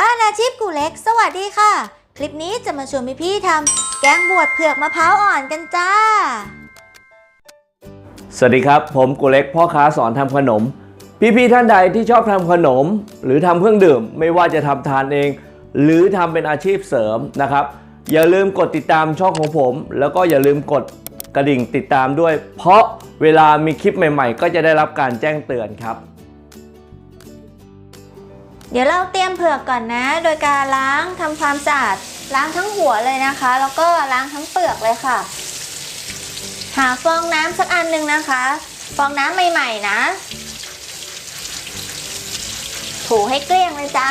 บ้านอาชีพกูเล็ก สวัสดีค่ะ คลิปนี้จะมาชวนพี่ๆทำแกงบวชเผือกมะพร้าวอ่อนกันจ้า สวัสดีครับ ผมกูเล็กพ่อค้าสอนทำขนม พี่ๆท่านใดที่ชอบทำขนม หรือทำเครื่องดื่ม ไม่ว่าจะทำทานเอง หรือทำเป็นอาชีพเสริมนะครับ อย่าลืมกดติดตามช่องของผม แล้วก็อย่าลืมกดกระดิ่งติดตามด้วย เพราะเวลามีคลิปใหม่ ๆ ก็จะได้รับการแจ้งเตือนครับ เดี๋ยวเราเตรียมเผือกก่อนนะ โดยการล้างทำความสะอาดล้างทั้งหัวเลยนะคะ แล้วก็ล้างทั้งเปลือกเลยค่ะ หาฟองน้ำสักอันหนึ่งนะคะ ฟองน้ำใหม่ๆนะ ถูให้เกลี้ยงเลยจ้า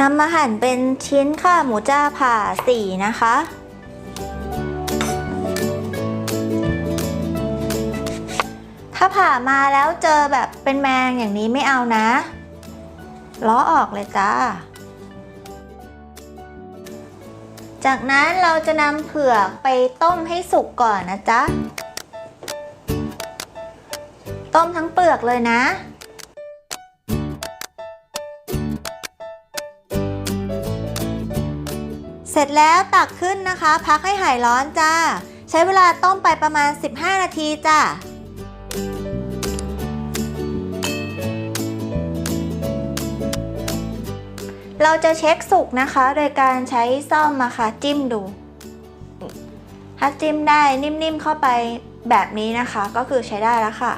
นำมาหั่นเป็นชิ้นค่ะหมูจ้าผ่าสี่นะคะ ถ้าผ่ามาแล้วเจอแบบเป็นแมงอย่างนี้ไม่เอานะล้อออกเลยจ้า จากนั้นเราจะนำเผือกไปต้มให้สุกก่อนนะจ๊ะ ต้มทั้งเปลือกเลยนะเสร็จแล้วตักขึ้นนะคะ พักให้หายร้อนจ้า ใช้เวลาต้มไปประมาณ 15 นาทีจ้า เราจะเช็คสุกนะคะ โดยการใช้ซ่อมมาค่ะจิ้มดู ถ้าจิ้มได้นิ่มๆเข้าไปแบบนี้นะคะ ก็คือใช้ได้แล้วค่ะ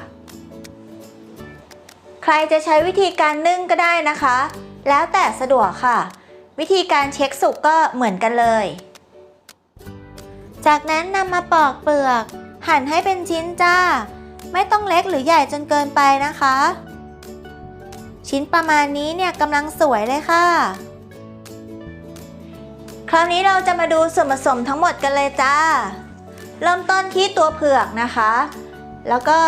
ใครจะใช้วิธีการนึ่งก็ได้นะคะ แล้วแต่สะดวกค่ะ วิธีการเช็คสุกก็เหมือนกันเลย จากนั้นนำมาปอกเปลือก หั่นให้เป็นชิ้นจ้า ไม่ต้องเล็กหรือใหญ่จนเกินไปนะคะ ชิ้นประมาณนี้เนี่ยกำลังสวยเลยค่ะ คราวนี้เราจะมาดูส่วนผสมทั้งหมดกันเลยจ้า เริ่มต้นที่ตัวเผือกนะคะ แล้วก็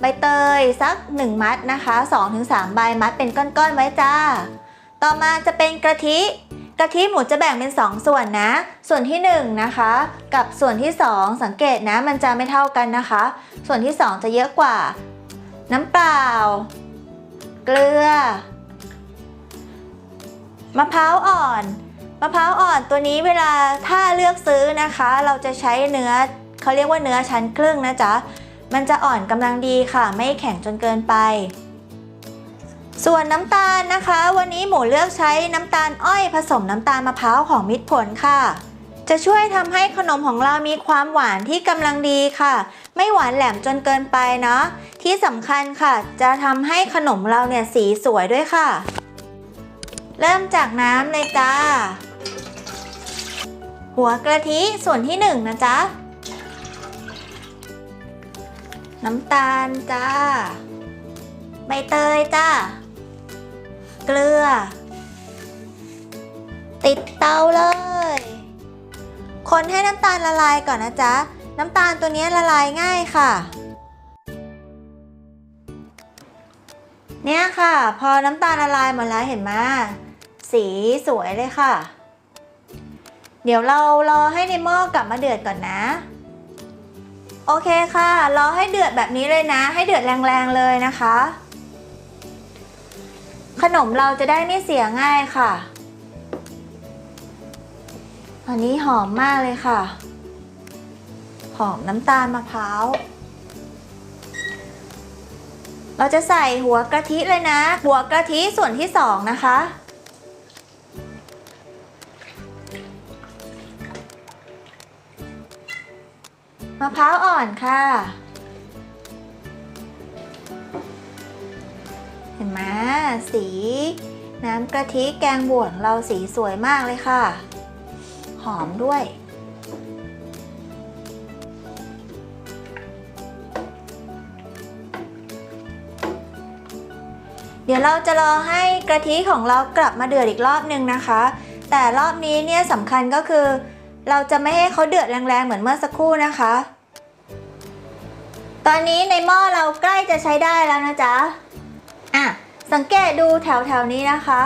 ใบเตยสัก 1 มัดนะคะ 2-3 ใบมัดเป็นก้อนๆไว้จ้า ต่อมาจะเป็นกะทิ กะทิหมูจะแบ่งเป็น 2 ส่วนนะ ส่วนที่1นะคะ กับส่วนที่ 2 สังเกตนะมันจะไม่เท่ากันนะคะ ส่วนที่ 2 จะเยอะกว่า น้ำเปล่า เกลือ มะพร้าวอ่อน มะพร้าวอ่อนตัวนี้เวลาถ้าเลือกซื้อนะคะ เราจะใช้เนื้อเขาเรียกว่าเนื้อชั้นครึ่งนะจ๊ะ มันจะอ่อนกำลังดีค่ะ ไม่แข็งจนเกินไป ส่วนน้ำตาลนะคะ วันนี้หมูเลือกใช้น้ำตาลอ้อยผสมน้ำตาลมะพร้าวของมิตรผลค่ะ จะช่วยทำให้ขนมของเรามีความหวานที่กำลังดีค่ะ ไม่หวานแหลมจนเกินไปเนาะที่สำคัญค่ะ จะทำให้ขนมเราเนี่ยสีสวยด้วยค่ะ เริ่มจากน้ำเลยจ้า หัวกะทิส่วนที่หนึ่งนะจ๊ะน้ำตาลจ้าใบเตยจ้า เกลือ ติดเตาเลย คนให้น้ำตาลละลายก่อนนะจ๊ะ น้ำตาลตัวนี้ละลายง่ายค่ะ เนี่ยค่ะ พอน้ำตาลละลายหมดแล้วเห็นไหมสีสวยเลยค่ะ เดี๋ยวเรารอให้ในหม้อกลับมาเดือดก่อนนะ โอเคค่ะ รอให้เดือดแบบนี้เลยนะ ให้เดือดแรงๆเลยนะคะ ขนมเราจะได้ไม่เสียง่ายค่ะ อันนี้หอมมากเลยค่ะ หอมน้ำตาลมะพร้าว เราจะใส่หัวกะทิเลยนะ หัวกะทิส่วนที่สองนะคะ มะพร้าวอ่อนค่ะ เห็นไหมสี น้ำกะทิแกงบวชเราสีสวยมากเลยค่ะ หอมด้วย เดี๋ยวเราจะรอให้กะทิของเรากลับมาเดือดอีกรอบหนึ่งนะคะ แต่รอบนี้เนี่ยสำคัญก็คือ เราจะไม่ให้เขาเดือดแรงๆเหมือนเมื่อสักครู่นะคะ ตอนนี้ในหม้อเราใกล้จะใช้ได้แล้วนะจ๊ะ สังเกตดูแถวๆนี้นะคะ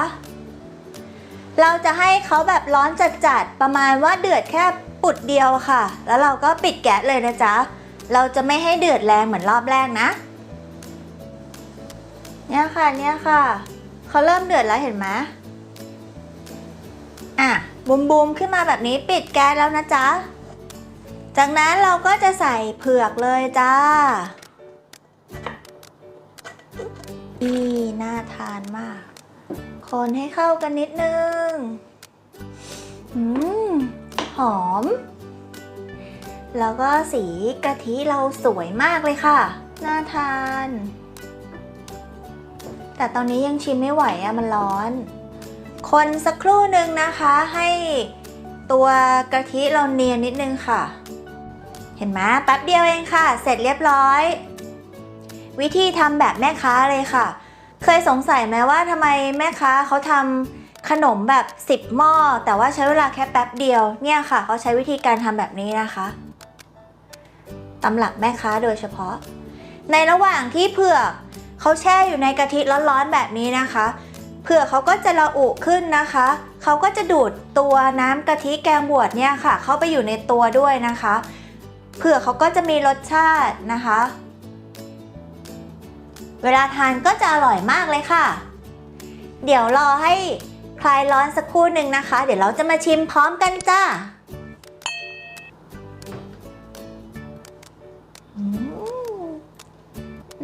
เราจะให้เขาแบบร้อนจัดๆประมาณว่าเดือดแค่ปุดเดียวค่ะ แล้วเราก็ปิดแก๊สเลยนะจ๊ะ เราจะไม่ให้เดือดแรงเหมือนรอบแรกนะ เนี่ยค่ะเนี่ยค่ะเขาเริ่มเดือดแล้วเห็นไหมอะบูมบูมขึ้นมาแบบนี้ปิดแก๊สแล้วนะจ๊ะ จากนั้นเราก็จะใส่เผือกเลยจ้าอี น่าทานมาก คนให้เข้ากันนิดนึง อืม หอม แล้วก็สีกะทิเราสวยมากเลยค่ะ น่าทาน แต่ตอนนี้ยังชิมไม่ไหวอะมันร้อน คนสักครู่หนึ่งนะคะให้ตัวกะทิเราเนียนนิดนึงค่ะ เห็นไหมแป๊บเดียวเองค่ะ เสร็จเรียบร้อย วิธีทำแบบแม่ค้าเลยค่ะ เคยสงสัยไหมว่าทำไมแม่ค้าเขาทำขนมแบบ 10 หม้อ แต่ว่าใช้เวลาแค่แป๊บเดียว เนี่ยค่ะ เขาใช้วิธีการทำแบบนี้นะคะตำหลักแม่ค้าโดยเฉพาะ ในระหว่างที่เผือกเขาแช่อยู่ในกะทิร้อนๆแบบนี้นะคะเผือกเขาก็จะระอุขึ้นนะคะ เขาก็จะดูดตัวน้ำกะทิแกงบวชเนี่ยค่ะ เข้าไปอยู่ในตัวด้วยนะคะ เผือกเขาก็จะมีรสชาตินะคะ เวลาทานก็จะอร่อยมากเลยค่ะ เดี๋ยวรอให้คลายร้อนสักครู่หนึ่งนะคะ เดี๋ยวเราจะมาชิมพร้อมกันจ้า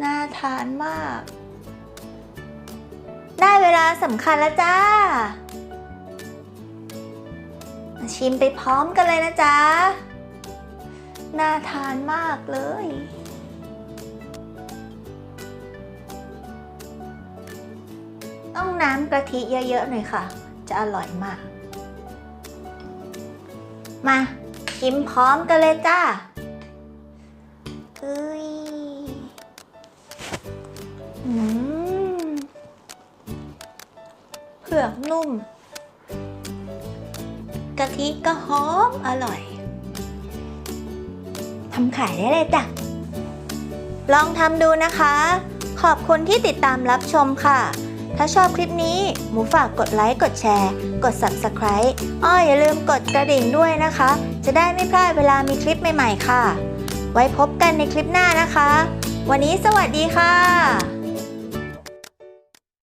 น่าทานมาก ได้เวลาสำคัญแล้วจ้า มาชิมไปพร้อมกันเลยนะจ๊ะ น่าทานมากเลย ต้องน้ำกะทิเยอะๆหน่อยค่ะ จะอร่อยมาก มาชิมพร้อมกันเลยจ้าเอ้ยอืมเผือกนุ่ม กะทิก็หอมอร่อยทำขายได้เลยจ้ะ ลองทำดูนะคะ ขอบคุณที่ติดตามรับชมค่ะ ถ้าชอบคลิปนี้ หมูฝากกดไลค์กดแชร์ กด Subscribe อ้ออย่าลืมกดกระดิ่งด้วยนะคะ จะได้ไม่พลาดเวลามีคลิปใหม่ ๆ ค่ะ ไว้พบกันในคลิปหน้านะคะ วันนี้สวัสดีค่ะ